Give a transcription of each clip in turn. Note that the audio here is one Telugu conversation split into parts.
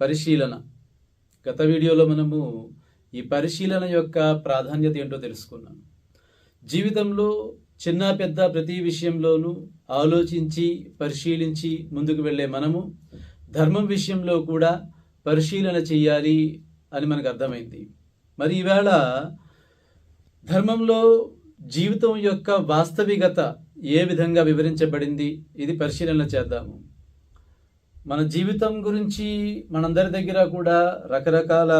పరిశీలన. గత వీడియోలో మనము ఈ పరిశీలన యొక్క ప్రాధాన్యత ఏంటో తెలుసుకున్నాం. జీవితంలో చిన్న పెద్ద ప్రతి విషయంలోనూ ఆలోచించి పరిశీలించి ముందుకు వెళ్ళే మనము ధర్మం విషయంలో కూడా పరిశీలన చేయాలి అని మనకు అర్థమైంది. మరి ఈవేళ ధర్మంలో జీవితం యొక్క వాస్తవికత ఏ విధంగా వివరించబడింది ఇది పరిశీలన చేద్దాము. మన జీవితం గురించి మనందరి దగ్గర కూడా రకరకాల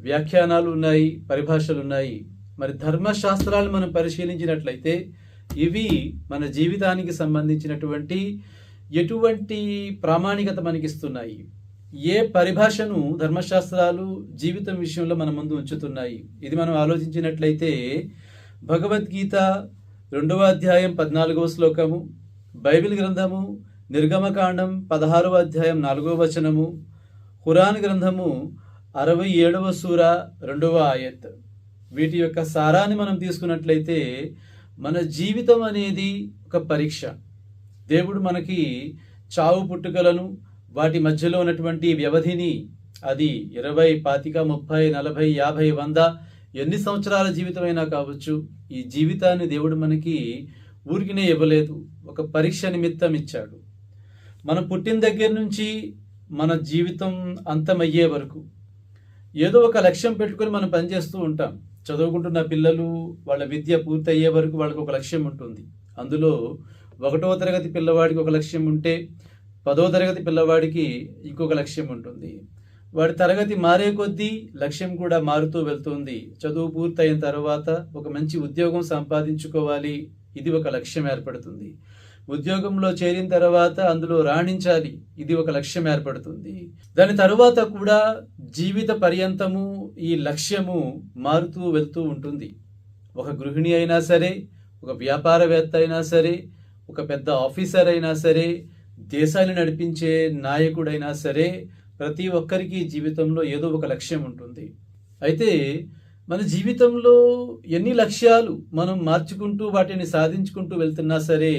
వ్యాఖ్యానాలు ఉన్నాయి పరిభాషలు ఉన్నాయి. మరి ధర్మశాస్త్రాలు మనం పరిశీలించినట్లయితే ఇవి మన జీవితానికి సంబంధించినటువంటి ఎటువంటి ప్రామాణికత మనకిస్తున్నాయి. ఏ పరిభాషను ధర్మశాస్త్రాలు జీవితం విషయంలో మన ముందు ఉంచుతున్నాయి? ఇది మనం ఆలోచించినట్లయితే భగవద్గీత రెండవ అధ్యాయం పద్నాలుగవ శ్లోకము బైబిల్ గ్రంథము నిర్గమకాండం పదహారవ అధ్యాయం నాలుగవ వచనము ఖురాన్ గ్రంథము అరవై ఏడవ సూర రెండవ ఆయత్. వీటి యొక్క సారాన్ని మనం తీసుకున్నట్లయితే మన జీవితం అనేది ఒక పరీక్ష. దేవుడు మనకి చావు పుట్టుకలను వాటి మధ్యలో ఉన్నటువంటి వ్యవధిని అది ఇరవై పాతిక ముప్పై నలభై యాభై వంద ఎన్ని సంవత్సరాల జీవితమైనా కావచ్చు ఈ జీవితాన్ని దేవుడు మనకి ఊరికినే ఇవ్వలేదు. ఒక పరీక్ష నిమిత్తం ఇచ్చాడు. మనం పుట్టిన దగ్గర నుంచి మన జీవితం అంతమయ్యే వరకు ఏదో ఒక లక్ష్యం పెట్టుకొని మనం పనిచేస్తూ ఉంటాం. చదువుకుంటున్న పిల్లలు వాళ్ళ విద్య పూర్తయ్యే వరకు వాళ్ళకి ఒక లక్ష్యం ఉంటుంది. అందులో ఒకటో తరగతి పిల్లవాడికి ఒక లక్ష్యం ఉంటే పదో తరగతి పిల్లవాడికి ఇంకొక లక్ష్యం ఉంటుంది. వాడి తరగతి మారే కొద్దీ లక్ష్యం కూడా మారుతూ వెళ్తుంది. చదువు పూర్తయిన తర్వాత ఒక మంచి ఉద్యోగం సంపాదించుకోవాలి. ఇది ఒక లక్ష్యం ఏర్పడుతుంది. ఉద్యోగంలో చేరిన తర్వాత అందులో రాణించాలి. ఇది ఒక లక్ష్యం ఏర్పడుతుంది. దాని తరువాత కూడా జీవిత పర్యంతము ఈ లక్ష్యము మారుతూ వెళ్తూ ఉంటుంది. ఒక గృహిణి అయినా సరే ఒక వ్యాపారవేత్త అయినా సరే ఒక పెద్ద ఆఫీసర్ అయినా సరే దేశాన్ని నడిపించే నాయకుడైనా సరే ప్రతి ఒక్కరికి జీవితంలో ఏదో ఒక లక్ష్యం ఉంటుంది. అయితే మన జీవితంలో ఎన్ని లక్ష్యాలు మనం మార్చుకుంటూ వాటిని సాధించుకుంటూ వెళ్తున్నా సరే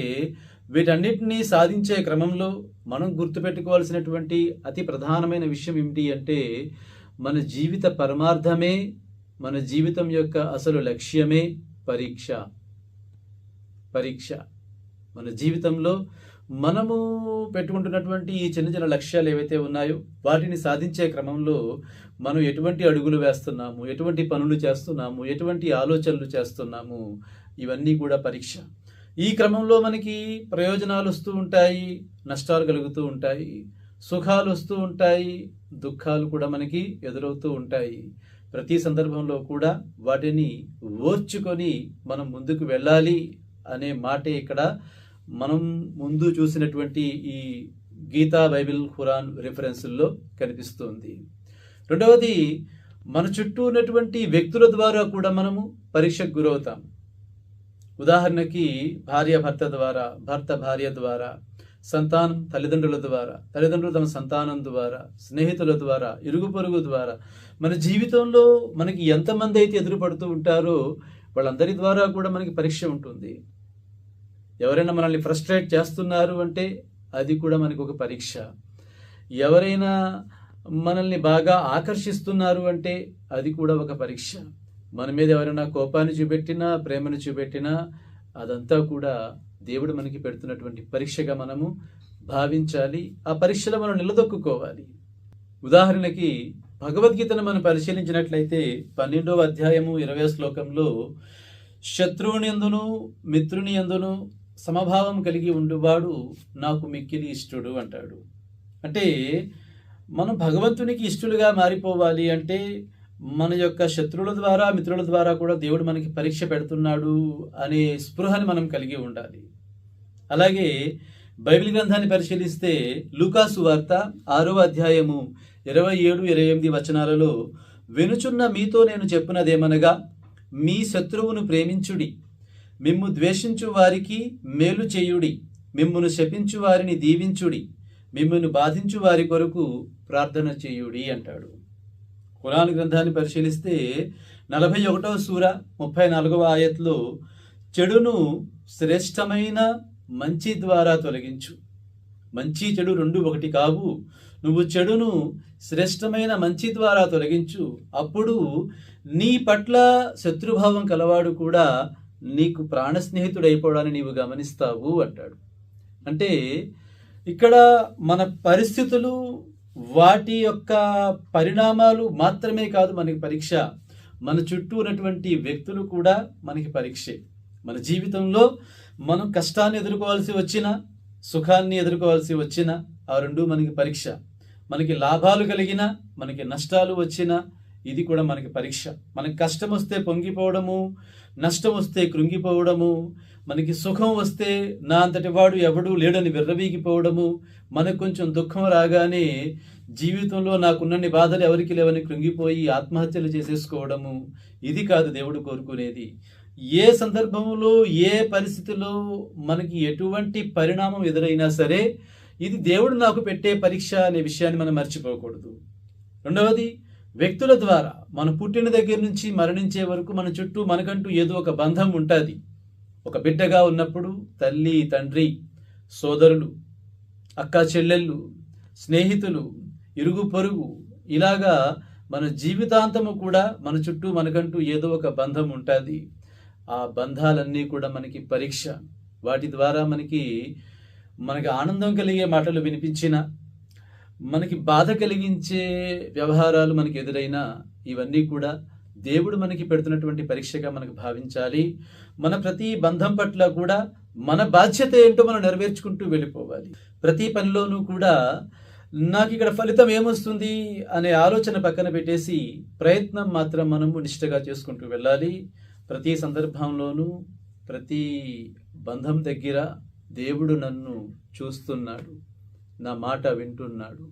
వీటన్నిటినీ సాధించే క్రమంలో మనం గుర్తుపెట్టుకోవాల్సినటువంటి అతి ప్రధానమైన విషయం ఏమిటి అంటే మన జీవిత పరమార్థమే మన జీవితం యొక్క అసలు లక్ష్యమే పరీక్ష. పరీక్ష. మన జీవితంలో మనము పెట్టుకుంటున్నటువంటి ఈ చిన్న చిన్న లక్ష్యాలు ఏవైతే ఉన్నాయో వాటిని సాధించే క్రమంలో మనం ఎటువంటి అడుగులు వేస్తున్నాము ఎటువంటి పనులు చేస్తున్నాము ఎటువంటి ఆలోచనలు చేస్తున్నాము ఇవన్నీ కూడా పరీక్ష. ఈ క్రమంలో మనకి ప్రయోజనాలు వస్తూ ఉంటాయి నష్టాలు కలుగుతూ ఉంటాయి సుఖాలు వస్తూ ఉంటాయి దుఃఖాలు కూడా మనకి ఎదురవుతూ ఉంటాయి. ప్రతి సందర్భంలో కూడా వాటిని ఓర్చుకొని మనం ముందుకు వెళ్ళాలి అనే మాటే ఇక్కడ మనం ముందు చూసినటువంటి ఈ గీతా బైబిల్ ఖురాన్ రిఫరెన్సుల్లో కనిపిస్తుంది. రెండవది మన చుట్టూ ఉన్నటువంటి వ్యక్తుల ద్వారా కూడా మనము పరీక్షకు గురవుతాం. ఉదాహరణకి భార్య భర్త ద్వారా భర్త భార్య ద్వారా సంతానం తల్లిదండ్రుల ద్వారా తల్లిదండ్రులు తమ సంతానం ద్వారా స్నేహితుల ద్వారా ఇరుగు పొరుగు ద్వారా. మన జీవితంలో మనకి ఎంతమంది అయితే ఎదురుపడుతూ ఉంటారో వాళ్ళందరి ద్వారా కూడా మనకి పరీక్ష ఉంటుంది. ఎవరైనా మనల్ని ఫ్రస్ట్రేట్ చేస్తున్నారు అంటే అది కూడా మనకు ఒక పరీక్ష. ఎవరైనా మనల్ని బాగా ఆకర్షిస్తున్నారు అంటే అది కూడా ఒక పరీక్ష. మన మీద ఎవరైనా కోపాన్ని చూపెట్టినా ప్రేమను చూపెట్టినా అదంతా కూడా దేవుడు మనకి పెడుతున్నటువంటి పరీక్షగా మనము భావించాలి. ఆ పరీక్షలో మనం నిలదొక్కుకోవాలి. ఉదాహరణకి భగవద్గీతను మనం పరిశీలించినట్లయితే పన్నెండవ అధ్యాయము ఇరవై శ్లోకంలో శత్రువుని ఎందును మిత్రుని ఎందును సమభావం కలిగి ఉండువాడు నాకు మిక్కిలి ఇష్టడు అంటాడు. అంటే మనం భగవంతునికి ఇష్టలుగా మారిపోవాలి అంటే మన యొక్క శత్రువుల ద్వారా మిత్రుల ద్వారా కూడా దేవుడు మనకి పరీక్ష పెడుతున్నాడు అనే స్పృహని మనం కలిగి ఉండాలి. అలాగే బైబిల్ గ్రంథాన్ని పరిశీలిస్తే లూకాసు వార్త ఆరో అధ్యాయము ఇరవై ఏడు ఇరవై ఎనిమిది వచనాలలో వినుచున్న మీతో నేను చెప్పినదేమనగా మీ శత్రువును ప్రేమించుడి మిమ్ము ద్వేషించు వారికి మేలు చేయుడి మిమ్మును శపించు వారిని దీవించుడి మిమ్మల్ని బాధించు వారి కొరకు ప్రార్థన చేయుడి అంటాడు. కురాన్ గ్రంథాన్ని పరిశీలిస్తే నలభై ఒకటవ సూర ముప్పై నాలుగవ ఆయత్లో చెడును శ్రేష్టమైన మంచి ద్వారా తొలగించు. మంచి చెడు రెండు ఒకటి కావు. నువ్వు చెడును శ్రేష్టమైన మంచి ద్వారా తొలగించు. అప్పుడు నీ పట్ల శత్రుభావం కలవాడు కూడా నీకు ప్రాణ స్నేహితుడైపోవడాన్ని నీవు గమనిస్తావు అంటాడు. అంటే ఇక్కడ మన పరిస్థితులు వాటి యొక్క పరిణామాలు మాత్రమే కాదు మనకి పరీక్ష. మన చుట్టూ ఉన్నటువంటి వ్యక్తులు కూడా మనకి పరీక్షే. మన జీవితంలో మనం కష్టాన్ని ఎదుర్కోవాల్సి వచ్చిన సుఖాన్ని ఎదుర్కోవాల్సి వచ్చిన ఆ రెండు మనకి పరీక్ష. మనకి లాభాలు కలిగిన మనకి నష్టాలు వచ్చిన ఇది కూడా మనకి పరీక్ష. మనకి కష్టం వస్తే పొంగిపోవడము నష్టం వస్తే కృంగిపోవడము మనకి సుఖం వస్తే నా అంతటి వాడు ఎవడు లేడని విర్రవీగిపోవడము మనకు కొంచెం దుఃఖం రాగానే జీవితంలో నాకున్నన్ని బాధలు ఎవరికి లేవని కృంగిపోయి ఆత్మహత్యలు చేసేసుకోవడము ఇది కాదు దేవుడు కోరుకునేది. ఏ సందర్భంలో ఏ పరిస్థితిలో మనకి ఎటువంటి పరిణామం ఎదురైనా సరే ఇది దేవుడు నాకు పెట్టే పరీక్ష అనే విషయాన్ని మనం మర్చిపోకూడదు. రెండవది వ్యక్తుల ద్వారా మన పుట్టిన దగ్గర నుంచి మరణించే వరకు మన చుట్టూ మనకంటూ ఏదో ఒక బంధం ఉంటుంది. ఒక బిడ్డగా ఉన్నప్పుడు తల్లి తండ్రి సోదరులు అక్క చెల్లెళ్ళు స్నేహితులు ఇరుగు పొరుగు ఇలాగా మన జీవితాంతము కూడా మన చుట్టూ మనకంటూ ఏదో ఒక బంధం ఉంటుంది. ఆ బంధాలన్నీ కూడా మనకి పరీక్ష. వాటి ద్వారా మనకి మనకి ఆనందం కలిగే మాటలు వినిపించిన మనకి బాధ కలిగించే వ్యవహారాలు మనకి ఎదురైనా ఇవన్నీ కూడా దేవుడు మనకి పెడుతున్నటువంటి పరీక్షగా మనకు భావించాలి. మన ప్రతి బంధం పట్ల కూడా మన బాధ్యత ఏంటో మనం నెరవేర్చుకుంటూ వెళ్ళిపోవాలి. ప్రతి పనిలోనూ కూడా నాకు ఇక్కడ ఫలితం ఏమొస్తుంది అనే ఆలోచన పక్కన పెట్టేసి ప్రయత్నం మాత్రం మనము నిష్ఠగా చేసుకుంటూ వెళ్ళాలి. ప్రతి సందర్భంలోనూ ప్రతి బంధం దగ్గర దేవుడు నన్ను చూస్తున్నాడు. నా మాట వింటున్నాడు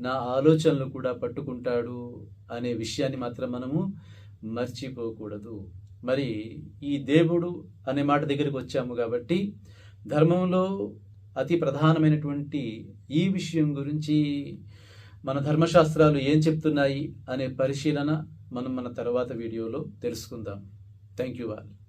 నా ఆలోచనలు కూడా పట్టుకుంటాడు అనే విషయాన్ని మాత్రం మనము మర్చిపోకూడదు. మరి ఈ దేవుడు అనే మాట దగ్గరికి వచ్చాము కాబట్టి ధర్మంలో అతి ప్రధానమైనటువంటి ఈ విషయం గురించి మన ధర్మశాస్త్రాలు ఏం చెప్తున్నాయి అనే పరిశీలన మనం మన తర్వాత వీడియోలో తెలుసుకుందాం. థ్యాంక్ యూ వాళ్ళు